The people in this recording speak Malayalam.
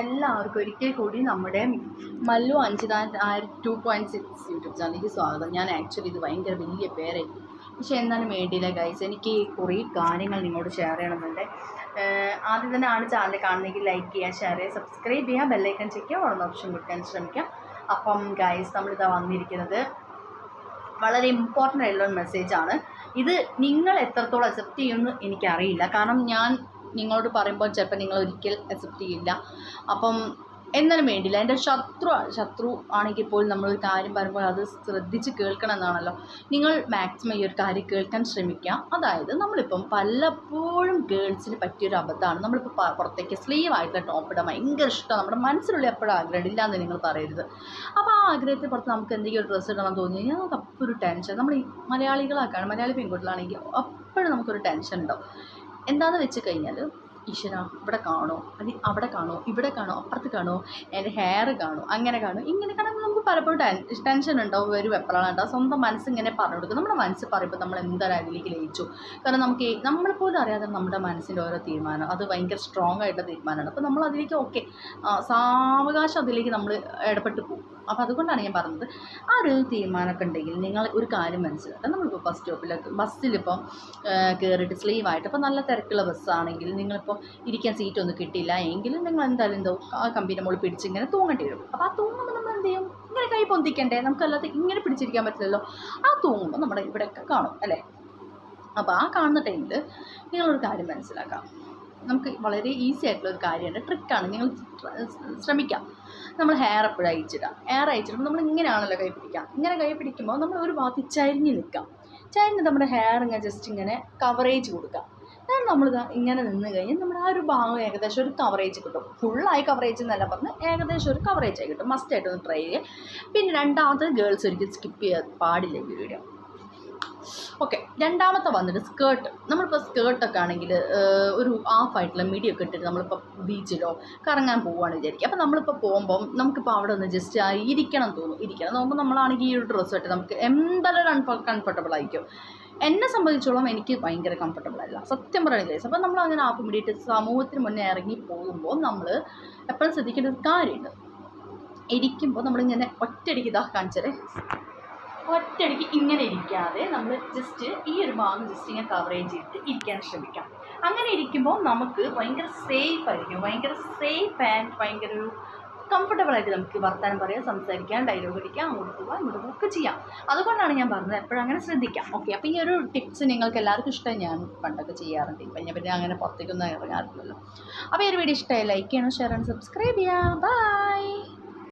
എല്ലാവർക്കും ഒരിക്കൽ കൂടി നമ്മുടെ മല്ലു അഞ്ചിതാൻ ടു പോയിന്റ് സിക്സ് യൂട്യൂബ് ചാനലിലേക്ക് സ്വാഗതം. ഞാൻ ആക്ച്വലി ഇത് ഭയങ്കര വലിയ പേരായിരിക്കും പക്ഷേ എന്നാലും വേണ്ടിയില്ല ഗൈസ് എനിക്ക് കുറേ കാര്യങ്ങൾ നിങ്ങളോട് ഷെയർ ചെയ്യണമെന്നുണ്ട്. ആദ്യം തന്നെ ആണ് ചാനൽ കാണുന്നെങ്കിൽ ലൈക്ക് ചെയ്യുക ഷെയർ ചെയ്യുക സബ്സ്ക്രൈബ് ചെയ്യുക ബെല്ലൈക്കൺ ചെയ്യുക വളർന്ന ഓപ്ഷൻ കൊടുക്കാൻ ശ്രമിക്കാം. അപ്പം ഗൈസ് നമ്മളിതാ വന്നിരിക്കുന്നത് വളരെ ഇമ്പോർട്ടന്റ് ആയിട്ടുള്ള മെസ്സേജാണ് ഇത് നിങ്ങൾ എത്രത്തോളം അക്സെപ്റ്റ് ചെയ്യുമെന്ന് എനിക്കറിയില്ല. കാരണം ഞാൻ നിങ്ങളോട് പറയുമ്പോൾ ചിലപ്പോൾ നിങ്ങൾ ഒരിക്കൽ അക്സെപ്റ്റ് ചെയ്യില്ല. അപ്പം എന്നാലും വേണ്ടില്ല? എന്റെ ശത്രു ശത്രു ആണെങ്കിൽ പോലും നമ്മളൊരു കാര്യം പറയുമ്പോൾ അത് ശ്രദ്ധിച്ച് കേൾക്കണം എന്നാണല്ലോ നിങ്ങൾ മാക്സിമം ഈ ഒരു കാര്യം കേൾക്കാൻ ശ്രമിക്കുക. അതായത് നമ്മളിപ്പം പലപ്പോഴും ഗേൾസിന് പറ്റിയൊരു അബദ്ധമാണ്. നമ്മളിപ്പോൾ പുറത്തേക്ക് സ്ലീവ് ആയിട്ടുള്ള ടോപ്പ് ഇടാൻ ഭയങ്കര ഇഷ്ടമാണ്. നമ്മുടെ മനസ്സിലുള്ള എപ്പോഴും ആഗ്രഹം ഇല്ല എന്ന് നിങ്ങൾ പറയരുത്. അപ്പോൾ ആ ആഗ്രഹത്തെ പുറത്ത് നമുക്ക് എന്തെങ്കിലും ഒരു ഡ്രസ്സ് ഇടണം തോന്നി കഴിഞ്ഞാൽ നമുക്ക് അപ്പോൾ ഒരു ടെൻഷൻ നമ്മൾ മലയാളികളാക്കാണ് മലയാളി പെൺകുട്ടികളാണെങ്കിൽ അപ്പോഴും നമുക്കൊരു ടെൻഷൻ ഉണ്ടാവും. എന്താണെന്ന് വെച്ച് കഴിഞ്ഞാൽ ഈശ്വര ഇവിടെ കാണോ അല്ലെങ്കിൽ അവിടെ കാണോ ഇവിടെ കാണോ അപ്പുറത്ത് കാണോ എന്റെ ഹെയർ കാണോ അങ്ങനെ കാണോ ഇങ്ങനെ നമുക്ക് പലപ്പോഴും ടെൻ ടെൻഷൻ ഉണ്ടാവും വരും എപ്പോഴാണ് ഉണ്ടാവും. സ്വന്തം മനസ്സിങ്ങനെ പറഞ്ഞു കൊടുക്കും. നമ്മുടെ മനസ്സ് പറയുമ്പോൾ നമ്മൾ എന്തായാലും അതിലേക്ക് ലയിച്ചു. കാരണം നമുക്ക് നമ്മളെപ്പോലും നമ്മളെ പോലും അറിയാതെ നമ്മുടെ മനസ്സിന്റെ ഓരോ തീരുമാനം അത് ഭയങ്കര സ്ട്രോങ് ആയിട്ടുള്ള തീരുമാനമാണ്. അപ്പോൾ നമ്മൾ അതിലേക്ക് ഓക്കെ സാവകാശം അതിലേക്ക് നമ്മൾ ഇടപെട്ട് പോകും. അപ്പോൾ അതുകൊണ്ടാണ് ഞാൻ പറഞ്ഞത്. ആ ഒരു തീരുമാനമൊക്കെ ഉണ്ടെങ്കിൽ നിങ്ങൾ ഒരു കാര്യം മനസ്സിലാക്കുക നമ്മളിപ്പോൾ ബസ് സ്റ്റോപ്പിലൊക്കെ ബസ്സിലിപ്പം കയറിയിട്ട് സ്ലീവ് ആയിട്ട് ഇപ്പോൾ നല്ല തിരക്കുള്ള ബസ്സാണെങ്കിൽ നിങ്ങളിപ്പോൾ ഇരിക്കാൻ സീറ്റ് ഒന്നും കിട്ടിയില്ല. എങ്കിലും നിങ്ങൾ എന്തായാലും എന്തോ ആ കമ്പീന്റെ മുകളിൽ പിടിച്ച് ഇങ്ങനെ തൂങ്ങേണ്ടി വരും. അപ്പോൾ ആ തൂങ്ങുമ്പോൾ നമ്മൾ എന്ത് ചെയ്യും? ഇങ്ങനെ കൈ പൊന്തിക്കണ്ടേ? നമുക്കല്ലാതെ ഇങ്ങനെ പിടിച്ചിരിക്കാൻ പറ്റില്ലല്ലോ. ആ തൂങ്ങുമ്പോൾ നമ്മുടെ ഇവിടെയൊക്കെ കാണും അല്ലേ? അപ്പോൾ ആ കാണുന്ന ടൈമിൽ നിങ്ങളൊരു കാര്യം മനസ്സിലാക്കാം. നമുക്ക് വളരെ ഈസി ആയിട്ടുള്ള ഒരു കാര്യമാണ് ട്രിക്കാണ് നിങ്ങൾ ശ്രമിക്കാം. നമ്മൾ ഹെയർ എപ്പോഴും അയച്ചിടാം ഹെയർ അയച്ചിടുമ്പോൾ നമ്മൾ ഇങ്ങനെയാണല്ലോ കൈ പിടിക്കാം ഇങ്ങനെ കൈ പിടിക്കുമ്പോൾ നമ്മൾ ഒരു ഭാഗത്ത് ചരിഞ്ഞ് നിൽക്കാം. ചരിഞ്ഞ് നമ്മുടെ ഹെയർ ഇങ്ങനെ ജസ്റ്റ് ഇങ്ങനെ കവറേജ് കൊടുക്കാം. എന്നിട്ട് നമ്മൾ ഇങ്ങനെ നിന്ന് കഴിഞ്ഞാൽ നമ്മുടെ ആ ഒരു ഭാഗം ഏകദേശം ഒരു കവറേജ് കിട്ടും. ഫുള്ളായി കവറേജ് എന്നല്ല പറഞ്ഞ് ഏകദേശം ഒരു കവറേജ് ആയി കിട്ടും. മസ്റ്റായിട്ട് ഒന്ന് ട്രൈ ചെയ്യുക. പിന്നെ രണ്ടാമത്തെ ഗേൾസ് ഒരിക്കലും സ്കിപ്പ് ചെയ്യാൻ പാടില്ല ഈ വീഡിയോ ഓക്കെ രണ്ടാമത്തെ വന്നിട്ട് സ്കേർട്ട് നമ്മളിപ്പോൾ സ്കേർട്ടൊക്കെ ആണെങ്കിൽ ഒരു ഹാഫ് ആയിട്ടുള്ള മിഡിയൊക്കെ ഇട്ടിട്ട് നമ്മളിപ്പോൾ ബീച്ചിലോ കറങ്ങാൻ പോവുകയാണ് വിചാരിക്കുക. അപ്പോൾ നമ്മളിപ്പോൾ പോകുമ്പം നമുക്കിപ്പോൾ അവിടെ ഒന്ന് ജസ്റ്റ് ഇരിക്കണം തോന്നും. ഇരിക്കണം തോന്നുമ്പോൾ നമ്മളാണെങ്കിൽ ഈ ഒരു ഡ്രസ്സ് ഇട്ട് നമുക്ക് എന്തായാലും അൺഫ കംഫർട്ടബിൾ ആയിരിക്കും. എന്നെ സംബന്ധിച്ചോളം എനിക്ക് ഭയങ്കര കംഫർട്ടബിൾ അല്ല സത്യം പറയുന്നത് കേസ് അപ്പോൾ നമ്മൾ അങ്ങനെ ആപ്പ് മീഡിയേറ്റ് സമൂഹത്തിന് മുന്നേ ഇറങ്ങി പോകുമ്പോൾ നമ്മൾ എപ്പോഴും ശ്രദ്ധിക്കേണ്ട ഒരു കാര്യമുണ്ട്. ഇരിക്കുമ്പോൾ നമ്മളിങ്ങനെ ഒറ്റയടിക്ക് ഇതാ കാണിച്ചത് ഒറ്റയടിക്ക് ഇങ്ങനെ ഇരിക്കാതെ നമ്മൾ ജസ്റ്റ് ഈ ഒരു ഭാഗം ജസ്റ്റ് ഇങ്ങനെ കവറേജ് ചെയ്തിട്ട് ഇരിക്കാൻ ശ്രമിക്കാം. അങ്ങനെ ഇരിക്കുമ്പോൾ നമുക്ക് ഭയങ്കര സേഫ് ആയിരിക്കും. ഭയങ്കര സേഫ് ആൻഡ് ഭയങ്കര ഒരു കംഫർട്ടബിൾ ആയിട്ട് നമുക്ക് വർത്തമാനം പറയാം സംസാരിക്കാം ഡയലോഗ് അടിക്കാം അങ്ങോട്ട് പോകാം ഇങ്ങോട്ട് പോകാം ചെയ്യാം. അതുകൊണ്ടാണ് ഞാൻ പറഞ്ഞത് എപ്പോഴും അങ്ങനെ ശ്രദ്ധിക്കാം. ഓക്കെ അപ്പോൾ ഈ ഒരു ടിപ്സ് നിങ്ങൾക്ക് എല്ലാവർക്കും ഇഷ്ടമായി. ഞാൻ പണ്ടൊക്കെ ചെയ്യാറുണ്ട്. ഇപ്പം ഞാൻ പിന്നെ അങ്ങനെ പുറത്തേക്കൊന്നും ഇറങ്ങാറില്ലല്ലോ. അപ്പോൾ ഈ ഒരു വീഡിയോ ഇഷ്ടമായി ലൈക്ക് ചെയ്യണം ഷെയർ ചെയ്യണം സബ്സ്ക്രൈബ് ചെയ്യാം. ബൈ